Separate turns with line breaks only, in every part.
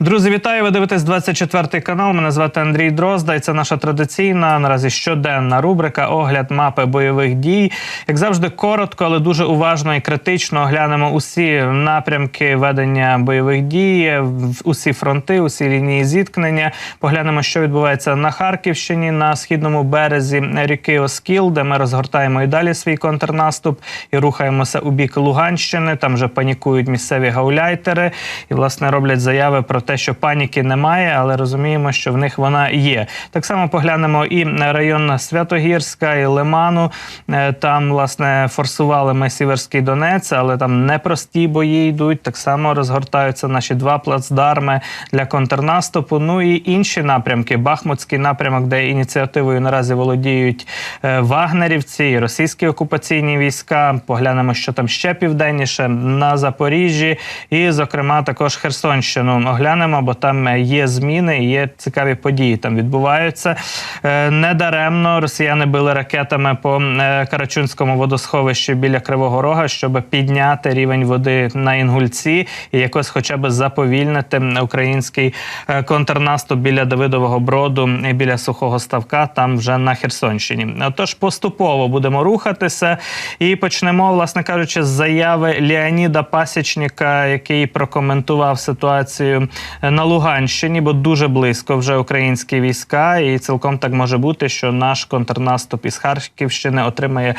Друзі, вітаю! Ви дивитесь 24 канал. Мене звати Андрій Дрозда, і це наша традиційна наразі щоденна рубрика Огляд мапи бойових дій. Як завжди, коротко, але дуже уважно і критично оглянемо усі напрямки ведення бойових дій, усі фронти, усі лінії зіткнення. Поглянемо, що відбувається на Харківщині, на східному березі ріки Оскіл, де ми розгортаємо і далі свій контрнаступ і рухаємося у бік Луганщини. Там вже панікують місцеві гауляйтери і власне роблять заяви про те, що паніки немає, але розуміємо, що в них вона є. Так само поглянемо і на район Святогірська і Лиману. Е, Там власне форсували ми Сіверський Донець, але там непрості бої йдуть. Так само розгортаються наші два плацдарми для контрнаступу. Ну і інші напрямки. Бахмутський напрямок, де ініціативою наразі володіють е, вагнерівці і російські окупаційні війська. Поглянемо, що там ще південніше на Запоріжжі, і, зокрема, також Херсонщину оглянемо, бо там є зміни, є цікаві події. Там відбуваються Е, недаремно. Росіяни били ракетами по е, Карачунському водосховищі біля Кривого Рога, щоб підняти рівень води на Інгульці і якось, хоча б заповільнити український е, контрнаступ біля Давидового броду і біля сухого ставка, там вже на Херсонщині. Отож, поступово будемо рухатися і почнемо, власне кажучи, з заяви Леоніда Пасічника, який прокоментував ситуацію е, на Луганщині, бо дуже близько вже українські війська, і цілком так може бути, що наш контрнаступ із Харківщини отримає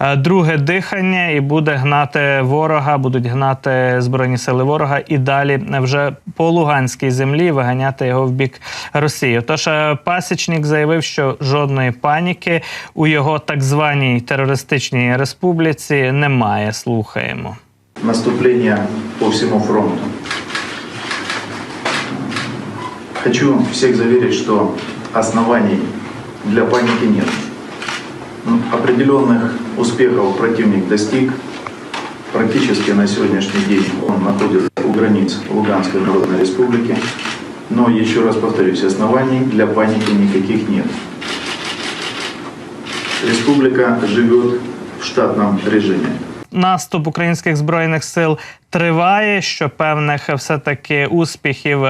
е, друге дихання і буде гнати ворога, будуть гнати збройні сили ворога і далі вже по Луганській землі виганяти його в бік Росії. Тож е, Пасічник заявив, що жодної паніки у його так званій терористичній республіці немає. Слухаємо.
наступления по всему фронту. Хочу всех заверить, что оснований для паники нет. Ну, Определенных успехов противник достиг. Практически на сегодняшний день он находится у границ Луганской Народной Республики. Но еще раз повторюсь, оснований для паники никаких нет. Республика живет в штатном режиме.
наступ українських збройних сил триває. Що певних все таки успіхів.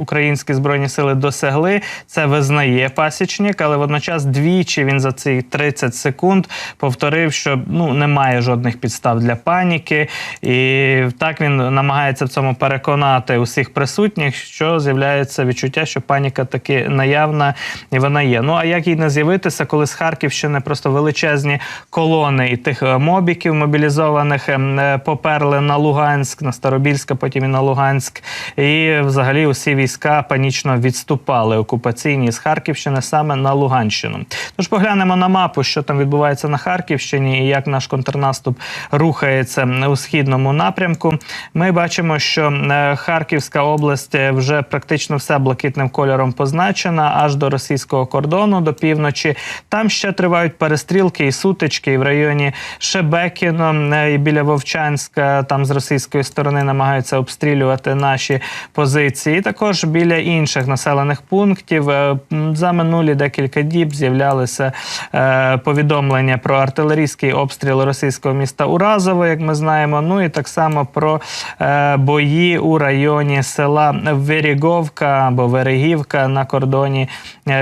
Українські збройні сили досягли, це визнає пасічник, але водночас двічі він за ці 30 секунд повторив, що ну немає жодних підстав для паніки, і так він намагається в цьому переконати усіх присутніх, що з'являється відчуття, що паніка таки наявна і вона є. Ну а як їй не з'явитися, коли з Харківщини просто величезні колони і тих е, мобіків мобілізованих ем, е, поперли на Луганськ, на Старобільськ, а потім і на Луганськ, і взагалі усі війська панічно відступали окупаційні з Харківщини саме на Луганщину. Тож поглянемо на мапу, що там відбувається на Харківщині, і як наш контрнаступ рухається у східному напрямку. Ми бачимо, що е, Харківська область е, вже практично все блакитним кольором позначена, аж до російського кордону, до півночі. Там ще тривають перестрілки і сутички і в районі Шебекіно е, і біля Вовчанська. Там з російської сторони намагаються обстрілювати наші позиції. І також біля інших населених пунктів е, за минулі декілька діб з'являлися е, повідомлення про артилерійський обстріл російського міста Уразово, як ми знаємо. Ну і так само про е, бої у районі села Веріговка або Верегівка на кордоні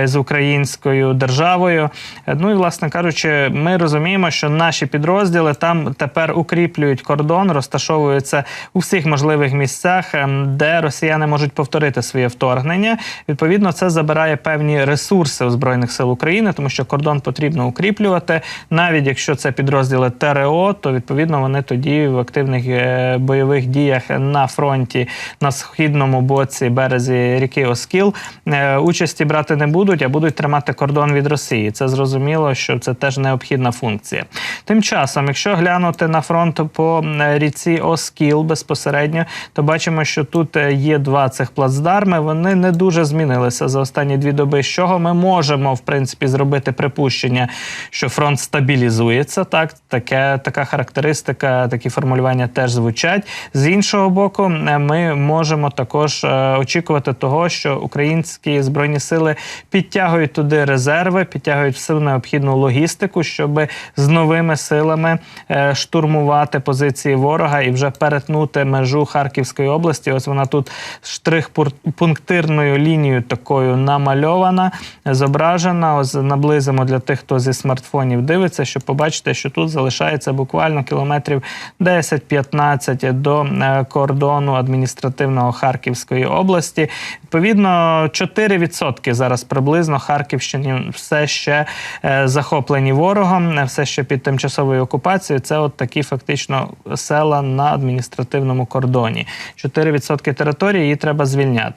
з українською державою. Ну і власне кажучи, ми розуміємо, що наші підрозділи там тепер укріплюють кордон, розташовуються у всіх можливих місцях, ем, де росіяни можуть повторити своє вторгнення. Відповідно, це забирає певні ресурси у збройних сил України, тому що кордон потрібно укріплювати. Навіть якщо це підрозділи ТРО, то відповідно вони тоді в активних е, бойових діях на фронті на східному боці березі ріки Оскіл е, участі брати не будуть, а будуть тримати кордон від Росії. Це зрозуміло, що це теж необхідна функція. Тим часом, якщо глянути на фронт по е, ріці Оскіл безпосередньо, то бачимо, що тут є два цих плацдарми. Вони не дуже змінилися за останні дві доби. З чого ми можемо в принципі зробити припущення, що фронт стабілізується. Так, таке така характеристика, такі формулювання теж звучать. З іншого боку, е, ми можемо також е, очікувати того, що українські збройні сили підтягують туди резерви, підтягують всю необхідну логістику, щоб з новими силами е, штурмувати позиції ворога і вже перетнути межу Харківської області. Ось вона тут штрих пунктирною лінією такою намальована, зображена. Ось наблизимо для тих, хто зі смартфонів дивиться, щоб побачити, що тут залишається буквально кілометрів 10-15 до е, кордону адміністративного Харківської області. Відповідно, 4% зараз приблизно Харківщині все ще е, захоплені ворогом, е, все ще під тимчасовою окупацією. Це от такі фактично села на адміністративному кордоні. 4% території її треба звільняти.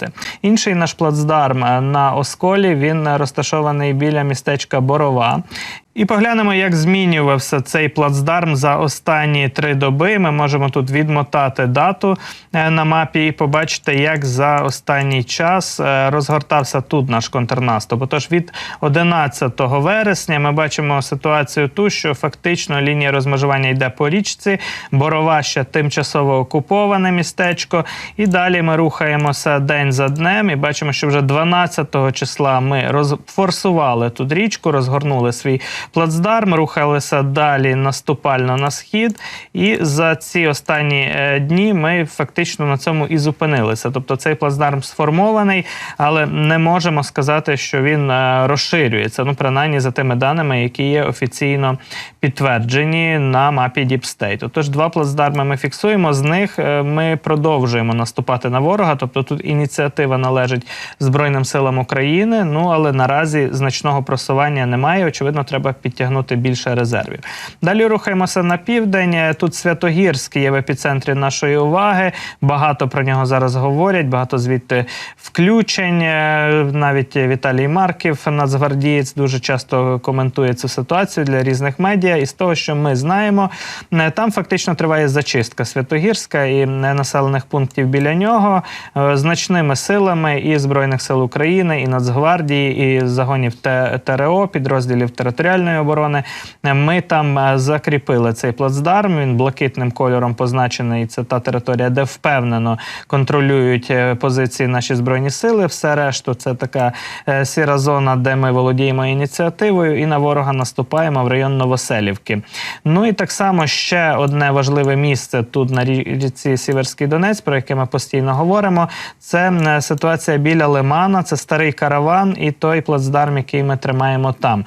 Інший наш плацдарм е, на Осколі він е, розташований біля містечка Борова. І поглянемо, як змінювався цей плацдарм за останні три доби. Ми можемо тут відмотати дату е, на мапі і побачити, як за останній час е, розгортався тут наш контрнаступ. Отож, від 11 вересня ми бачимо ситуацію ту, що фактично лінія розмежування йде по річці, борова ще тимчасово окуповане містечко. І далі ми рухаємося день за днем. І бачимо, що вже 12 числа ми розфорсували тут річку, розгорнули свій плацдарм, рухалися далі наступально на схід. І за ці останні е, дні ми фактично на цьому і зупинилися. Тобто цей плацдарм сформований, але не можемо сказати, що він е, розширюється. Ну, принаймні за тими даними, які є офіційно підтверджені на мапі State. Отож, два плацдарми ми фіксуємо. З них е, ми продовжуємо наступати на ворога. Тобто тут ініціатива належить Збройним силам України. Ну але наразі значного просування немає. Очевидно, треба підтягнути більше резервів. Далі рухаємося на південь. Тут Святогірський є в епіцентрі нашої уваги. Багато про нього зараз говорять. Багато звідти включень. Е, Навіть Віталій Марків, нацгвардієць, дуже часто коментує цю ситуацію для різних медіа. І з того, що ми знаємо, е, там фактично триває зачистка Святогірська і е, населених пунктів біля нього значними силами і Збройних сил України, і Нацгвардії, і загонів ТРО, підрозділів територіальної оборони. Е, Ми там е, закріпили цей плацдарм. Він блакитним кольором позначений. Це та територія, де впевнено контролюють е, позиції наші збройні сили. Все решту це така е, сіра зона, де ми володіємо ініціативою, і на ворога наступаємо в район Новоселівки. Ну і так само ще одне важливе місце тут на рі- річці Сіверський Донець, про яке ми постійно говоримо. Це ситуація біля Лимана, це старий караван і той плацдарм, який ми тримаємо там.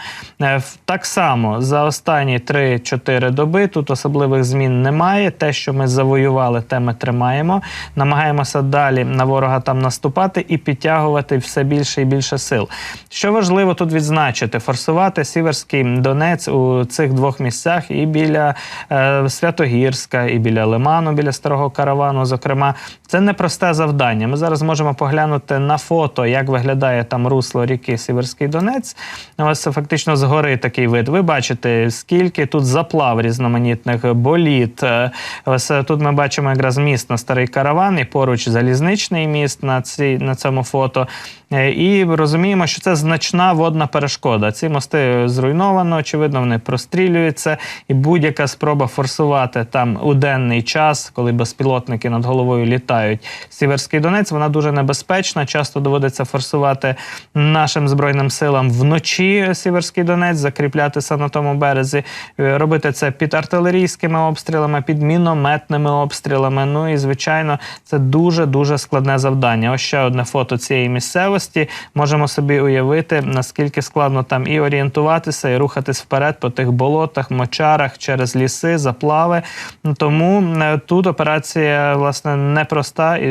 Так само за останні 3-4 доби тут особливих змін немає. Те, що ми завоювали, те ми тримаємо. Намагаємося далі на ворога там наступати і підтягувати все більше і більше сил. Що важливо тут відзначити, форсувати Сіверський Донець у цих двох місцях і біля е, Святогірська, і біля Лиману, біля старого каравану. Зокрема, це непросте завдання. Ми зараз можемо поглянути на фото, як виглядає там русло ріки Сіверський Донець. Ось фактично згори такий вид. Ви бачите, скільки тут заплав різноманітних боліт. Е, Ось е, тут ми бачимо якраз міст на старий караван і поруч залізничний міст на, цій, на цьому фото. Е, І розуміємо, що це значна водна перешкода. Ці мости зруйновано, очевидно, вони прострілюються, і будь-яка спроба форсувати там у денний час, коли безпілотники над головою літають. Сіверський Донець, вона дуже небезпечна. Часто доводиться форсувати нашим збройним силам вночі. Сіверський Донець, закріплятися на тому березі, е, робити це під артилерійськими обстрілами, під мінометними обстрілами. Ну і звичайно, це дуже дуже складне завдання. Ось ще одне фото цієї місцевості. Можемо собі уявити, наскільки складно там і орієнтуватися, і рухатись вперед по тих болотах, мочарах, через ліси, заплави. Ну, Тому е, тут операція власне непроста і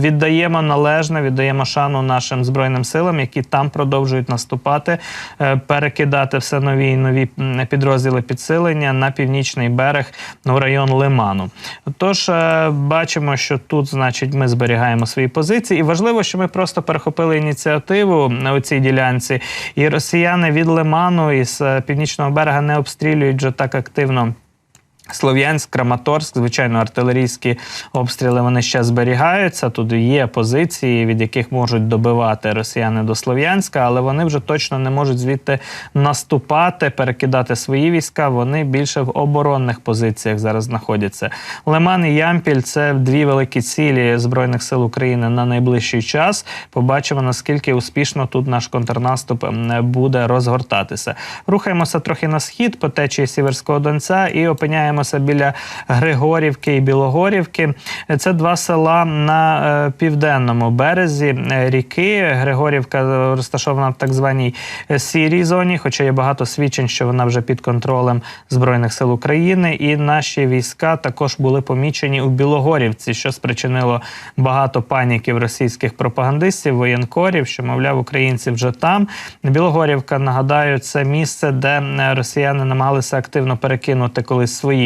віддаємо належне, віддаємо шану нашим збройним силам, які там продовжують наступати, е, перекидати все нові і нові підрозділи підсилення на північний берег ну, район Лиману. Тож е, бачимо, що тут, значить, ми зберігаємо свої позиції, і важливо, що ми просто перехопили ініціативу на цій ділянці, і росіяни від Лиману із е, північного берега не обстрілюють вже так активно. Слов'янськ, Краматорськ, звичайно, артилерійські обстріли вони ще зберігаються. Тут є позиції, від яких можуть добивати росіяни до Слов'янська, але вони вже точно не можуть звідти наступати, перекидати свої війська. Вони більше в оборонних позиціях зараз знаходяться. Лиман і Ямпіль це дві великі цілі збройних сил України на найближчий час. Побачимо наскільки успішно тут наш контрнаступ буде розгортатися. Рухаємося трохи на схід по течії Сіверського Донця і опиняємося знаходимося біля Григорівки і Білогорівки. Це два села на е, південному березі е, ріки. Григорівка розташована в так званій е, сірій зоні, хоча є багато свідчень, що вона вже під контролем Збройних сил України. І наші війська також були помічені у Білогорівці, що спричинило багато паніки в російських пропагандистів, воєнкорів, що мовляв, українці вже там. Білогорівка, нагадаю, це місце, де росіяни намагалися активно перекинути колись свої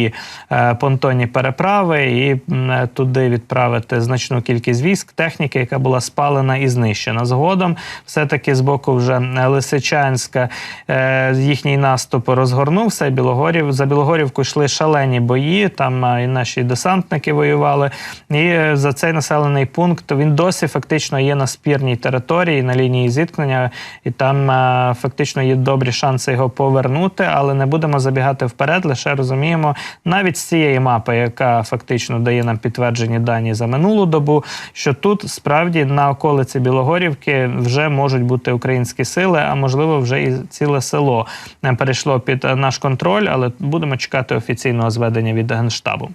е, понтонні переправи і е, туди відправити значну кількість військ, техніки, яка була спалена і знищена. Згодом, все-таки з боку вже Лисичанська е, їхній наступ розгорнувся. Білогорів за Білогорівку йшли шалені бої. Там і наші десантники воювали. І за цей населений пункт він досі фактично є на спірній території на лінії зіткнення, і там фактично є добрі шанси його повернути, але не будемо забігати вперед. Лише розуміємо навіть з цієї мапи, яка фактично дає нам підтверджені дані за минулу добу, що тут справді на околиці Білогорівки вже можуть бути українські сили, а можливо, вже і ціле село е, перейшло під е, наш контроль, але будемо чекати офіційного зведення від генштабу.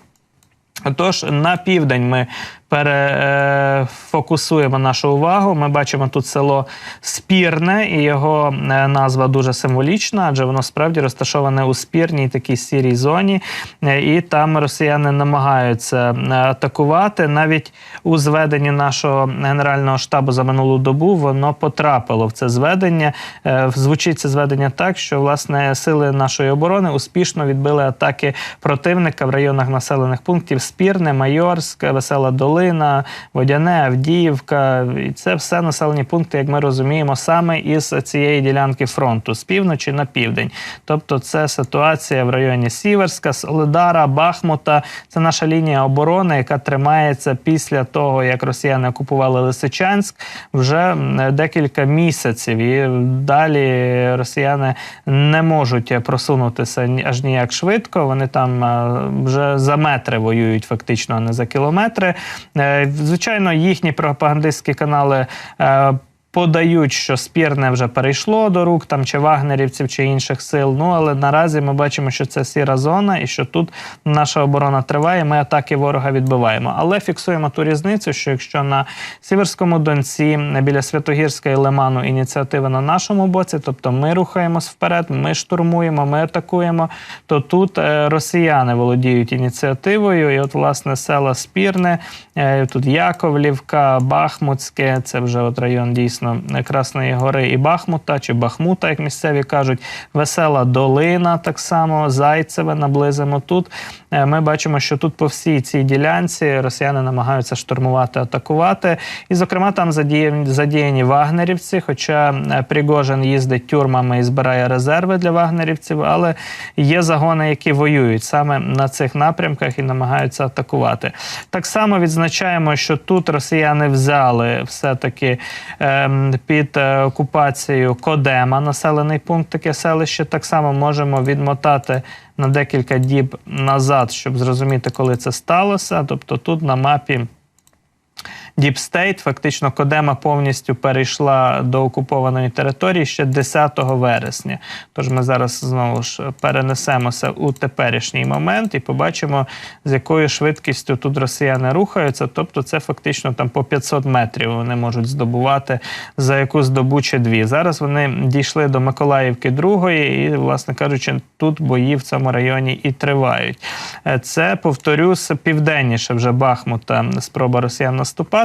Тож на південь ми перефокусуємо нашу увагу. Ми бачимо тут село Спірне, і його е, назва дуже символічна, адже воно справді розташоване у спірній такій сірій зоні, Е, і там росіяни намагаються е, атакувати. Навіть у зведенні нашого генерального штабу за минулу добу воно потрапило в це зведення. Е, Звучить це зведення так, що власне сили нашої оборони успішно відбили атаки противника в районах населених пунктів Спірне, Майорськ, Весела Долина, Водяне, Авдіївка. І це все населені пункти, як ми розуміємо, саме із цієї ділянки фронту з півночі на південь. Тобто, це ситуація в районі Сіверська, Солидара, Бахмута. Це наша лінія оборони, яка тримається після того, як росіяни окупували Лисичанськ вже декілька місяців. І далі росіяни не можуть просунутися аж ніяк швидко. Вони там е, вже за метри воюють, фактично, а не за кілометри. Е, Звичайно, їхні пропагандистські канали. Подають, що спірне вже перейшло до рук там чи вагнерівців, чи інших сил. Ну але наразі ми бачимо, що це сіра зона, і що тут наша оборона триває. Ми атаки ворога відбиваємо. Але фіксуємо ту різницю, що якщо на Сіверському Донці біля Святогірська і Лиману ініціатива на нашому боці, тобто ми рухаємось вперед, ми штурмуємо, ми атакуємо. То тут е, росіяни володіють ініціативою, і от власне села Спірне, е, тут Яковлівка, Бахмутське, це вже от район дійсно Красної Гори і Бахмута, чи Бахмута, як місцеві кажуть, Весела Долина, так само Зайцеве наблизимо тут. Е, Ми бачимо, що тут по всій цій ділянці росіяни намагаються штурмувати, атакувати. І, зокрема, там задіяні, вагнерівці. Хоча е, Пригожин їздить тюрмами і збирає резерви для вагнерівців, але є загони, які воюють саме на цих напрямках і намагаються атакувати. Так само відзначаємо, що тут росіяни взяли все-таки ем, під е, окупацією Кодема, населений пункт, таке селище. Так само можемо відмотати на декілька діб назад, щоб зрозуміти, коли це сталося. Тобто тут на мапі. State, фактично Кодема повністю перейшла до окупованої території ще 10 вересня. Тож ми зараз знову ж перенесемося у теперішній момент і побачимо, з якою швидкістю тут росіяни рухаються. Тобто, це фактично там по 500 метрів вони можуть здобувати за якусь добу чи дві. Зараз вони дійшли до Миколаївки другої, і, власне кажучи, тут бої в цьому районі і тривають. Е, Це повторюсь південніше вже Бахмута. Спроба росіян наступати.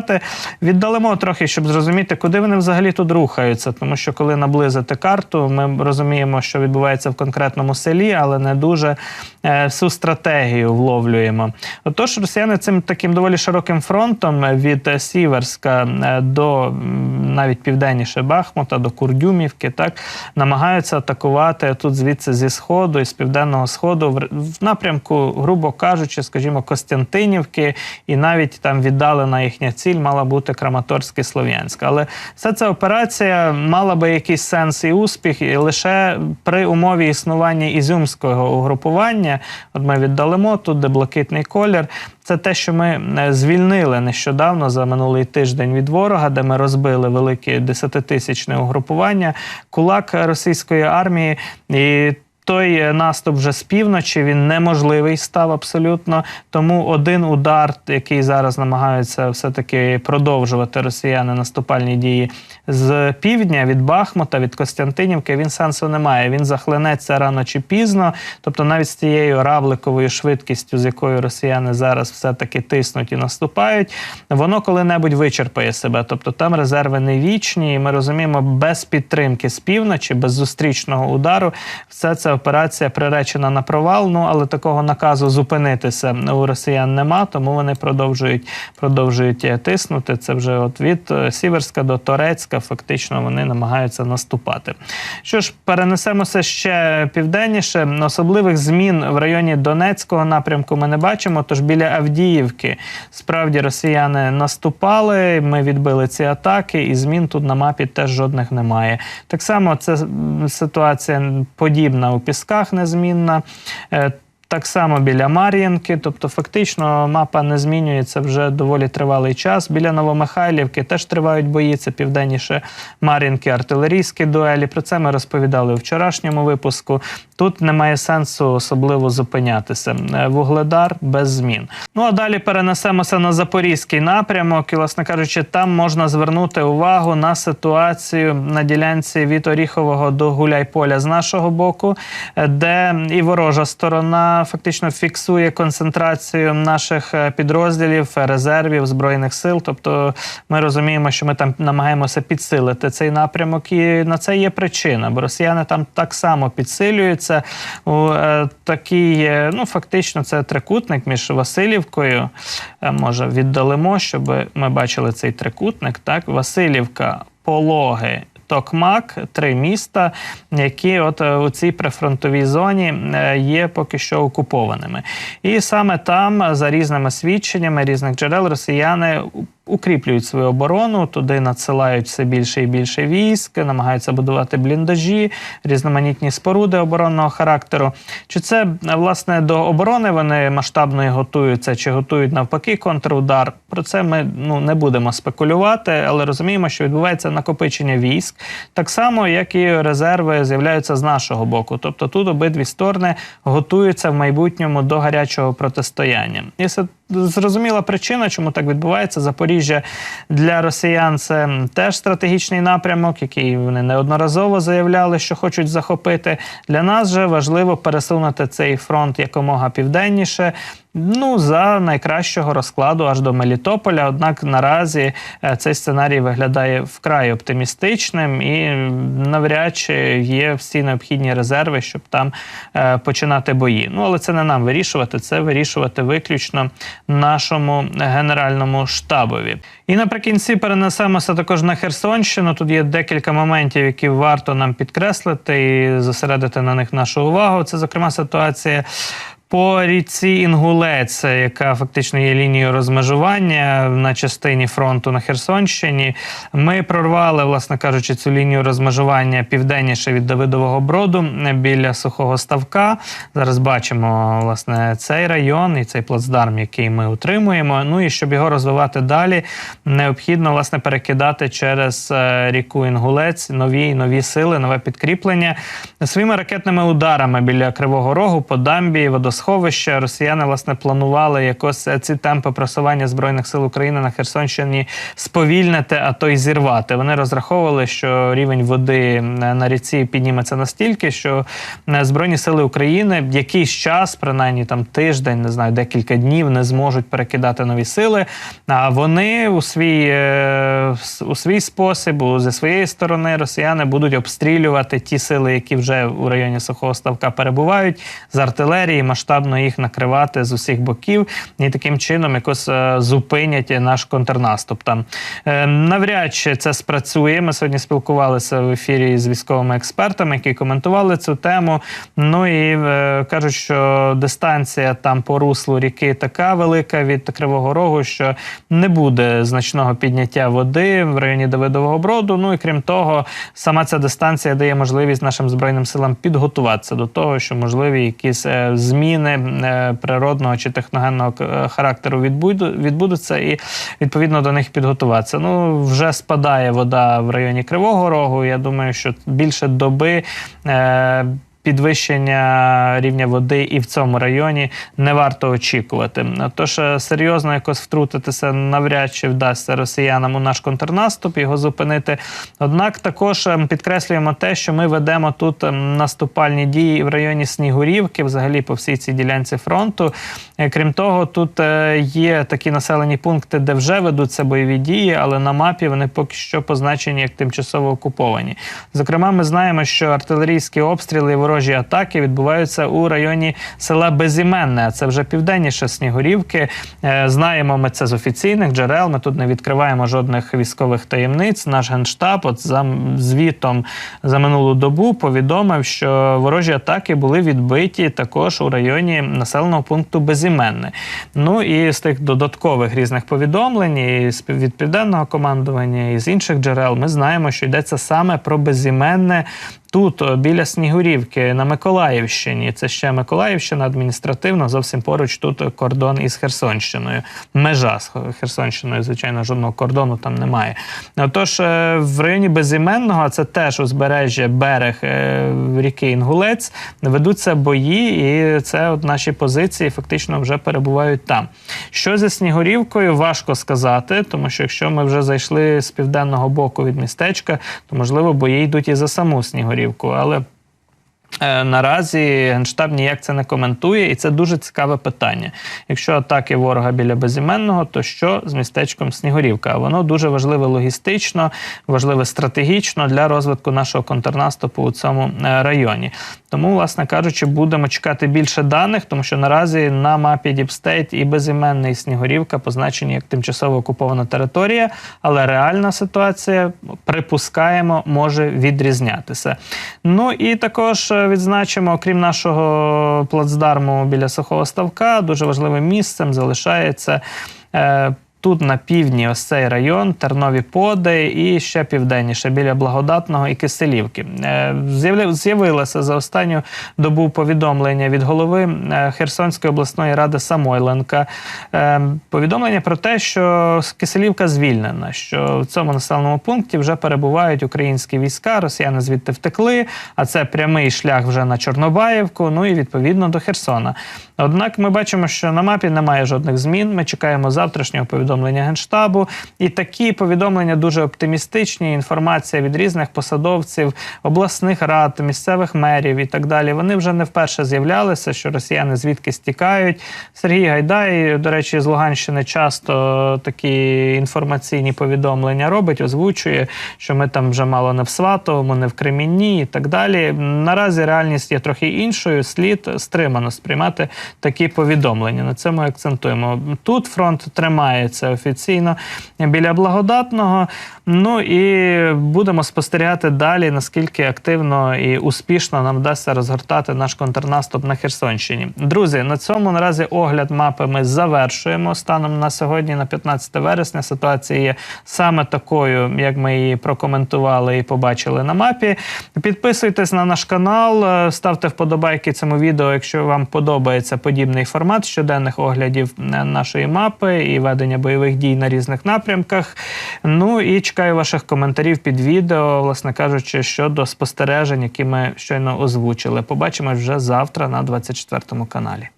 Віддалимо трохи, щоб зрозуміти, куди вони взагалі тут рухаються. Тому що коли наблизити карту, ми розуміємо, що відбувається в конкретному селі, але не дуже е, всю стратегію вловлюємо. Отож, росіяни цим таким доволі широким фронтом від е, Сіверська е, до навіть південніше Бахмута, до Курдюмівки, так намагаються атакувати тут звідси зі сходу і з південного сходу в напрямку, грубо кажучи, скажімо, Костянтинівки, і навіть там віддалена їхня ціль мала бути Краматорськ і Слов'янськ. Але вся ця операція мала би якийсь сенс і успіх, і лише при умові існування ізюмського угрупування. От ми віддалимо тут, де блакитний колір. Це те, що ми е, звільнили нещодавно за минулий тиждень від ворога, де ми розбили велике десятитисячне угрупування, кулак російської армії. І той е, наступ вже з півночі він неможливий став абсолютно. Тому один удар, який зараз намагаються все-таки продовжувати росіяни наступальні дії з півдня від Бахмута, від Костянтинівки, він сенсу немає. Він захлинеться рано чи пізно. Тобто, навіть з тією равликовою швидкістю, з якою росіяни зараз все-таки тиснуть і наступають, воно коли-небудь вичерпає себе. Тобто там резерви не вічні, і ми розуміємо, без підтримки з півночі, без зустрічного удару, все ця операція приречена на провал. Ну але такого наказу зупинитися у росіян нема, тому вони продовжують продовжують е, тиснути. Це вже от від е, Сіверська до Торецька, фактично вони намагаються наступати. Що ж, перенесемося ще південніше. Особливих змін в районі Донецького напрямку ми не бачимо. Тож біля Авдіївки справді росіяни наступали. Ми відбили ці атаки, і змін тут на мапі теж жодних немає. Так само це ситуація подібна у Пісках, незмінна. Так само біля Мар'їнки, тобто фактично мапа не змінюється вже доволі тривалий час. Біля Новомихайлівки теж тривають бої. Це південніше Мар'їнки, артилерійські дуелі. Про це ми розповідали у вчорашньому випуску. Тут немає сенсу особливо зупинятися. Е, Вугледар без змін. Ну а далі перенесемося на запорізький напрямок. І, власне кажучи, там можна звернути увагу на ситуацію на ділянці від Оріхового до Гуляйполя з нашого боку, е, де і ворожа сторона фактично фіксує концентрацію наших е, підрозділів, е, резервів збройних сил. Тобто ми розуміємо, що ми там намагаємося підсилити цей напрямок, і на це є причина, бо росіяни там так само підсилюються. У е, такий, е, ну фактично, це трикутник між Васильівкою. Може, віддалимо, щоб ми бачили цей трикутник. Так, Васильівка, Пологи. Токмак, три міста, які от е, у цій прифронтовій зоні е, є поки що окупованими. І саме там, за різними свідченнями різних джерел, росіяни укріплюють свою оборону, туди надсилають все більше і більше військ, намагаються будувати бліндажі, різноманітні споруди оборонного характеру. Чи це власне до оборони вони масштабної готуються, чи готують навпаки контрудар? Про це ми ну не будемо спекулювати, але розуміємо, що відбувається накопичення військ, так само як і резерви з'являються з нашого боку. Тобто тут обидві сторони готуються в майбутньому до гарячого протистояння. І зрозуміла причина, чому так відбувається. Запоріжжя для росіян це теж стратегічний напрямок, який вони неодноразово заявляли, що хочуть захопити. Для нас же важливо пересунути цей фронт якомога південніше. Ну, за найкращого розкладу аж до Мелітополя. Однак наразі е, цей сценарій виглядає вкрай оптимістичним і навряд чи є всі необхідні резерви, щоб там е, починати бої. Ну але це не нам вирішувати, це вирішувати виключно нашому генеральному штабові. І наприкінці перенесемося також на Херсонщину. Тут є декілька моментів, які варто нам підкреслити і зосередити на них нашу увагу. Це, зокрема, ситуація. По ріці Інгулець, яка фактично є лінією розмежування на частині фронту на Херсонщині, ми прорвали, власне кажучи, цю лінію розмежування південніше від Давидового Броду біля сухого ставка. Зараз бачимо власне цей район і цей плацдарм, який ми утримуємо. Ну і щоб його розвивати далі, необхідно власне перекидати через е, ріку Інгулець нові нові сили, нове підкріплення своїми ракетними ударами біля Кривого Рогу по дамбі водосховища. Росіяни власне планували якось е, ці темпи просування збройних сил України на Херсонщині сповільнити, а то й зірвати. Вони розраховували, що рівень води на ріці підніметься настільки, що е, збройні сили України якийсь час, принаймні там тиждень, не знаю, декілька днів, не зможуть перекидати нові сили. А вони у свій е, у свій спосіб, зі своєї сторони, росіяни будуть обстрілювати ті сили, які вже у районі сухого ставка перебувають, з артилерії, масштабно їх накривати з усіх боків, і таким чином якось е, зупинять наш контрнаступ. Там Е, навряд чи це спрацює. Ми сьогодні спілкувалися в ефірі з військовими експертами, які коментували цю тему. Ну і е, кажуть, що дистанція там по руслу ріки така велика від Кривого Рогу, що не буде значного підняття води в районі Давидового Броду. Ну і крім того, сама ця дистанція дає можливість нашим збройним силам підготуватися до того, що можливі якісь е, зміни е, природного чи техногенного е, характеру відбуду- відбудуться, і відповідно до них підготуватися. Ну вже спадає вода в районі Кривого Рогу. Я думаю, що більше доби. Підвищення рівня води і в цьому районі не варто очікувати. Тож е, серйозно якось втрутитися навряд чи вдасться росіянам у наш контрнаступ, його зупинити. Однак також е, підкреслюємо те, що ми ведемо тут е, наступальні дії в районі Снігурівки, взагалі по всій цій ділянці фронту. Е, Крім того, тут е, є такі населені пункти, де вже ведуться бойові дії, але на мапі вони поки що позначені як тимчасово окуповані. Зокрема, ми знаємо, що артилерійські обстріли і ворожі атаки відбуваються у районі села Безіменне, це вже південніше Снігурівки. Е, Знаємо ми це з офіційних джерел. Ми тут не відкриваємо жодних військових таємниць. Наш генштаб, от за звітом за минулу добу, повідомив, що ворожі атаки були відбиті також у районі населеного пункту Безіменне. Ну і з тих додаткових різних повідомлень і з від південного командування і з інших джерел ми знаємо, що йдеться саме про безіменне. Тут біля Снігурівки на Миколаївщині, це ще Миколаївщина адміністративно, зовсім поруч тут кордон із Херсонщиною. Межа з Херсонщиною, звичайно, жодного кордону там немає. Отож, е, в районі Безіменного, це теж узбережжя берег е, ріки Інгулець, ведуться бої, і це от наші позиції фактично вже перебувають там. Що зі Снігурівкою, важко сказати, тому що якщо ми вже зайшли з південного боку від містечка, то можливо бої йдуть і за саму Снігурівку. Але Е, Наразі генштаб ніяк це не коментує, і це дуже цікаве питання. Якщо атаки ворога біля безіменного, то що з містечком Снігурівка? Воно дуже важливе логістично, важливе стратегічно для розвитку нашого контрнаступу у цьому е, районі. Тому, власне кажучи, будемо чекати більше даних, тому що наразі на мапі Діпстейт і безіменний і Снігурівка позначені як тимчасово окупована територія, але реальна ситуація, припускаємо, може відрізнятися. Ну і також е, відзначимо, окрім нашого плацдарму біля Сухого Ставка, дуже важливим місцем залишається. Тут на півдні ось цей район, Тернові Поди і ще південніше, біля Благодатного і Киселівки. Е, З'явилося за останню добу повідомлення від голови е, Херсонської обласної ради Самойленка. Е, Повідомлення про те, що Киселівка звільнена, що в цьому населеному пункті вже перебувають українські війська, росіяни звідти втекли, а це прямий шлях вже на Чорнобаївку, ну і відповідно до Херсона. Однак ми бачимо, що на мапі немає жодних змін. Ми чекаємо завтрашнього повідомлення Генштабу. І такі повідомлення дуже оптимістичні. Інформація від різних посадовців, обласних рад, місцевих мерів і так далі. Вони вже не вперше з'являлися, що росіяни звідки стікають. Сергій Гайдай, до речі, з Луганщини часто такі інформаційні повідомлення робить, озвучує, що ми там вже мало не в Сватовому, не в Кремінні і так далі. Наразі реальність є трохи іншою. Слід стримано сприймати такі повідомлення. На ми акцентуємо. Тут фронт тримається офіційно біля благодатного. Ну і будемо спостерігати далі, наскільки активно і успішно нам вдасться розгортати наш контрнаступ на Херсонщині. Друзі, на цьому наразі огляд мапи ми завершуємо. Станом на сьогодні, на 15 вересня, ситуація є саме такою, як ми її прокоментували і побачили на мапі. Підписуйтесь на наш канал, е, ставте вподобайки цьому відео, якщо вам подобається подібний формат щоденних оглядів е, нашої мапи і ведення бойових дій на різних напрямках. Ну і чекаю ваших коментарів під відео, власне кажучи, щодо спостережень, які ми щойно озвучили. Побачимось вже завтра на 24 каналі.